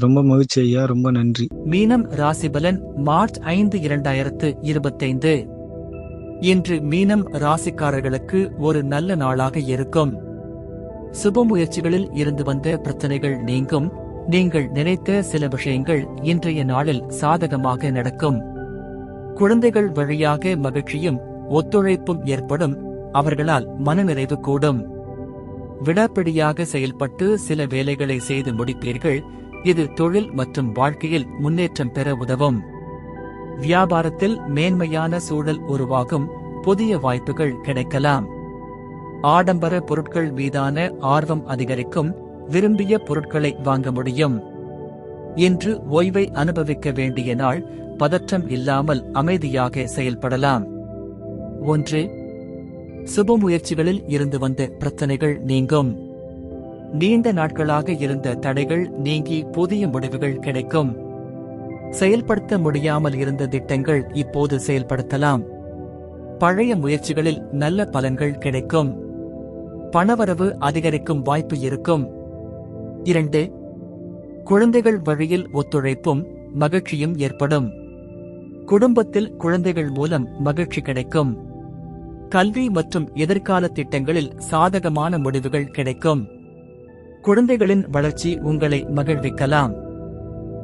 ரொம்ப மகிழ்ச்சி ஐயா ரொம்ப நன்றி. மீனம் ராசிபலன் மார்ச் ஐந்து இரண்டாயிரத்து இருபத்தைந்து. இன்று மீனம் ராசிக்காரர்களுக்கு ஒரு நல்ல நாளாக இருக்கும். சுப முயற்சிகளில் இருந்து வந்த பிரச்சனைகள் நீங்கும். நீங்கள் நினைத்த சில விஷயங்கள் இன்றைய நாளில் சாதகமாக நடக்கும். குழந்தைகள் வழியாக மகிழ்ச்சியும் ஒத்துழைப்பும் ஏற்படும். அவர்களால் மனநிறைவு கூடும். விடாப்பிடியாக செயல்பட்டு சில வேலைகளை செய்து முடிப்பீர்கள். இது தொழில் மற்றும் வாழ்க்கையில் முன்னேற்றம் பெற உதவும். வியாபாரத்தில் மேன்மையான சூழல் உருவாகும் புதிய வாய்ப்புகள் கிடைக்கலாம். ஆடம்பர பொருட்கள் மீதான ஆர்வம் அதிகரிக்கும் விரும்பிய பொருட்களை வாங்க முடியும். இன்று ஓய்வை அனுபவிக்க வேண்டிய நாள் பதற்றம் இல்லாமல் அமைதியாக செயல்படலாம். ஒன்று சுப முயற்சிகளில் இருந்து வந்த பிரச்சனைகள் நீங்கும். நீண்ட நாட்களாக இருந்த தடைகள் நீங்கி புதிய முடிவுகள் கிடைக்கும். செயல்படுத்த முடியாமல் இருந்த திட்டங்கள் இப்போது செயல்படுத்தலாம். பழைய முயற்சிகளில் நல்ல பலன்கள் கிடைக்கும். பணவரவு அதிகரிக்கும் வாய்ப்பு இருக்கும். இரண்டு குழந்தைகள் வழியில் ஒத்துழைப்பும் மகிழ்ச்சியும் ஏற்படும். குடும்பத்தில் குழந்தைகள் மூலம் மகிழ்ச்சி கிடைக்கும். கல்வி மற்றும் எதிர்கால திட்டங்களில் சாதகமான முடிவுகள் கிடைக்கும். குழந்தைகளின் வளர்ச்சி உங்களை மகிழ்விக்கலாம்.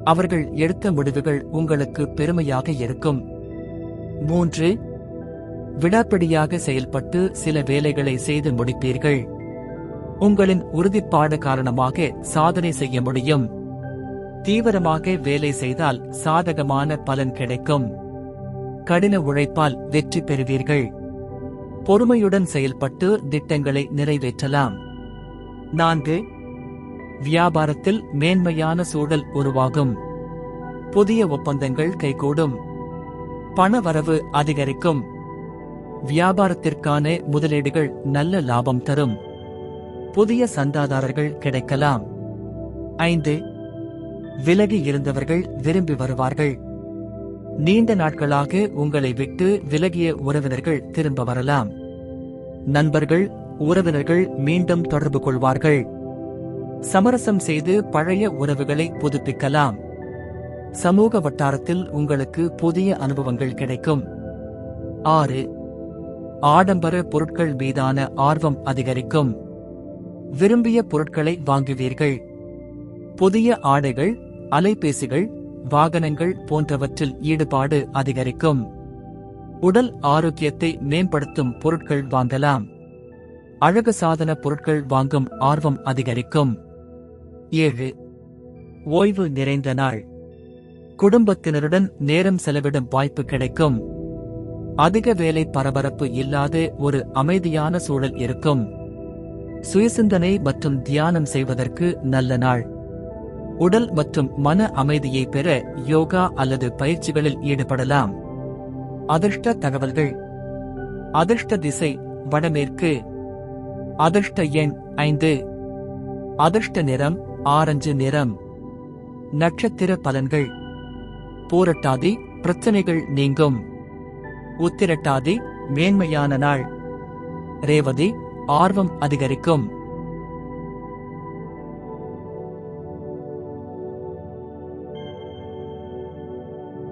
அவர்கள் எடுத்த முடிவுகள் உங்களுக்கு பெருமையாக இருக்கும். மூன்று விடாப்பிடியாக செயல்பட்டு சில வேலைகளை செய்து முடிப்பீர்கள். உங்களின் உறுதிப்பாடு காரணமாக சாதனை செய்ய முடியும். தீவிரமாக வேலை செய்தால் சாதகமான பலன் கிடைக்கும். கடின உழைப்பால் வெற்றி பெறுவீர்கள். பொறுமையுடன் செயல்பட்டு திட்டங்களை நிறைவேற்றலாம். நான்கு வியாபாரத்தில் மேன்மையான சூழல் உருவாகும். புதிய ஒப்பந்தங்கள் கைகூடும். பணவரவு அதிகரிக்கும். வியாபாரத்திற்கான முதலீடுகள் நல்ல லாபம் தரும். புதிய சந்தாதாரர்கள் கிடைக்கலாம். ஐந்து விலகி இருந்தவர்கள் விரும்பி வருவார்கள். நீண்ட நாட்களாக உங்களை விட்டு விலகிய உறவினர்கள் திரும்ப வரலாம். நண்பர்கள் உறவினர்கள் மீண்டும் தொடர்பு கொள்வார்கள். சமரசம் செய்து பழைய உறவுகளை புதுப்பிக்கலாம். சமூக வட்டாரத்தில் உங்களுக்கு புதிய அனுபவங்கள் கிடைக்கும். ஆறு. ஆடம்பர பொருட்கள் மீதான ஆர்வம் அதிகரிக்கும். விரும்பிய பொருட்களை வாங்குவீர்கள். புதிய ஆடைகள் அலைபேசிகள் வாகனங்கள் போன்றவற்றில் ஈடுபாடு அதிகரிக்கும். உடல் ஆரோக்கியத்தை மேம்படுத்தும் பொருட்கள் வாங்கலாம். அழகு சாதன பொருட்கள் வாங்கும் ஆர்வம் அதிகரிக்கும். ஏழு. ஓய்வு நிறைந்த நாள். குடும்பத்தினருடன் நேரம் செலவிடும் வாய்ப்பு கிடைக்கும். அதிக வேலை பரபரப்பு இல்லாத ஒரு அமைதியான சூழல் இருக்கும். சுயசிந்தனை மற்றும் தியானம் செய்வதற்கு நல்ல நாள். உடல் மற்றும் மன அமைதியை பெற யோகா அல்லது பயிற்சிகளில் ஈடுபடலாம். அதிர்ஷ்ட தகவல்கள். அதிர்ஷ்ட திசை வடமேற்கு. அதிர்ஷ்ட எண் ஐந்து. அதிர்ஷ்ட நிறம் ஆரஞ்சு நிறம். நட்சத்திர பலன்கள். பூரட்டாதி பிரச்சனைகள் நீங்கும். உத்திரட்டாதி மேன்மையான நாள். ரேவதி ஆர்வம் அதிகரிக்கும்.